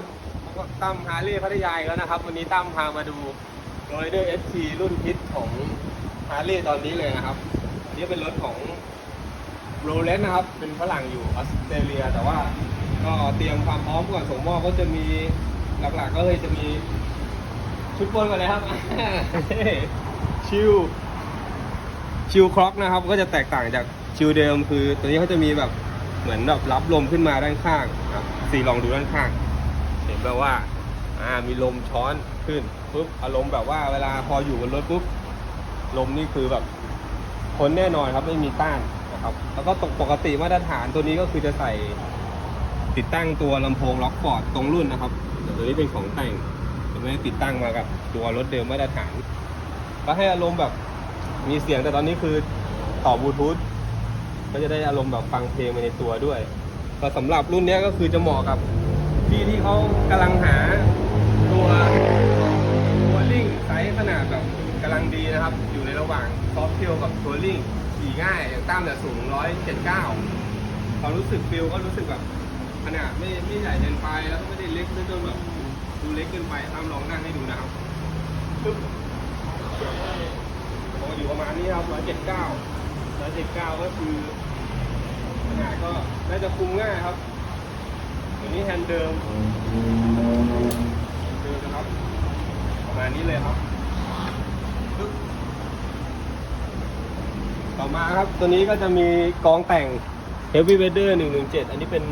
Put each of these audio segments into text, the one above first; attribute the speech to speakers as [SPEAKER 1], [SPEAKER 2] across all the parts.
[SPEAKER 1] ครับตั้มฮาร์เลย์พัทยาแล้วนะครับ วันนี้ตั้มพามาดูโรเดอร์เอสทีรุ่นฮิตของฮาร์เลย์ตอนนี้เลยนะครับอันนี่เป็นรถของโรเลนนะครับ เป็นฝรั่งอยู่ออสเตรเลีย แต่ว่าก็เตรียมความพร้อมก่อนส่งมอบก็จะมีหลักๆ ก็เลยจะมีชุดบนก่อนเลยครับ ชิลชิลคล็อกนะครับ ก็จะแตกต่างจากชิลเดิมคือ ตัวนี้เขาจะมีแบบเหมือนแบบรับลมขึ้นมาด้านข้างครับสี่ลองดูด้านข้าง แบบว่าอ่ามีลมช้อนขึ้นปุ๊บอารมณ์แบบว่าเวลาพออยู่บนรถปุ๊บลมนี่คือแบบทนแน่นอนครับไม่มีต้านนะครับ แล้วก็ตกปกติมาตรฐานตัวนี้ก็คือจะใส่ติดตั้งตัวลำโพงล็อกปอร์ตตรงรุ่นนะครับตัวนี้เป็นของแต่งจะไม่ได้ติดตั้งมากับตัวรถเดิมมาตรฐานก็ให้อารมณ์แบบมีเสียงแต่ตอนนี้คือต่อบลูทูธก็จะได้อารมณ์แบบฟังเพลงไปในตัวด้วยก็สำหรับรุ่นนี้ก็คือจะเหมาะกับ พี่ที่เขากำลังหาตัวตัวลิงไซส์ขนาดแบบกำลังดีนะครับ อยู่ในระหว่างซอฟต์เทลกับตัวลิงขี่ง่ายอย่างตั้มเนี่ยสูง 179ความรู้สึกฟิลก็รู้สึกแบบขนาดไม่ไม่ใหญ่เกินไปแล้วก็ไม่ได้เล็กจนแบบดูเล็กเกินไปตั้มลองนั่งให้ดูนะครับปึ๊บโอ้อยู่ประมาณนี้ครับร้อยเจ็ดเก้าร้อยเจ็ดเก้าก็คือขนาดก็น่าจะคุมง่ายครับ นี้แฮนด์เดิมเดิมนะครับ ประมาณนี้เลยครับ ต่อมาครับ ตัวนี้ก็จะมีกองแต่ง Heavy Weather 117 อันนี้เป็น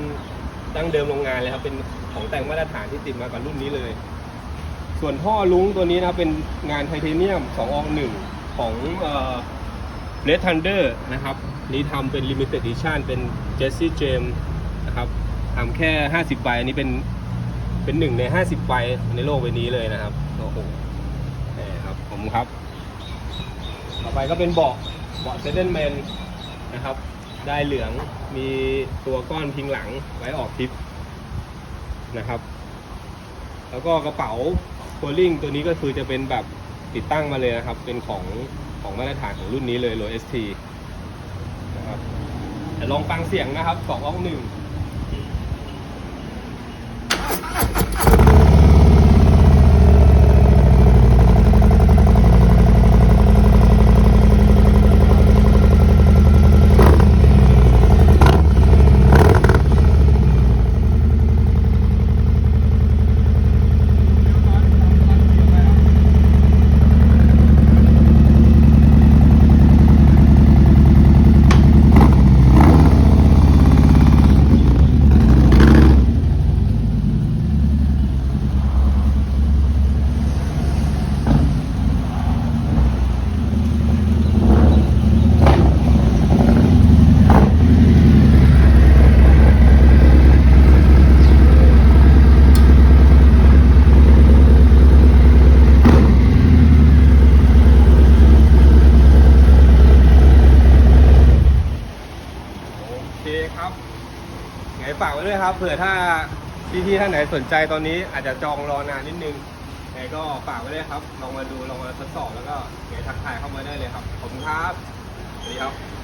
[SPEAKER 1] ดั้งเดิมโรงงานเลยครับ เป็นของแต่งมาตรฐานที่ติดมากับรุ่นนี้เลย ส่วนท่อลุ้งตัวนี้นะครับเป็นงานไทเทเนียม2อง1ของเอ่อ Red Thunder นะครับ นี้ทำเป็น Limited Edition เป็น Jesse James นะครับ ทำแค่ 50ใบอันนี้เป็นเป็นหนึ่งใน 50ใบในโลกใบนี้เลยนะครับโอ้โหนี่ครับผมครับ ต่อไปก็เป็นเบาะเบาะเซเดนแมนนะครับ ได้เหลืองมีตัวก้อนพิงหลังไว้ออกทริปนะครับ แล้วก็กระเป๋าโคลิงตัวนี้ก็คือจะเป็นแบบติดตั้งมาเลยนะครับ เป็นของของมาตรฐานของรุ่นนี้เลยโรเอสทีนะครับแต่ลองฟังเสียงนะครับสองอ้องหนึ่ง ครับไงฝากไว้ด้วยครับ เผื่อถ้าพี่ๆท่านไหนสนใจตอนนี้อาจจะจองรอนานนิดนึงไงก็ฝากไว้ด้วยครับ ลองมาดูลองมาทดสอบแล้วก็ไงทักทายเข้ามาได้เลยครับ ขอบคุณครับสวัสดีครับ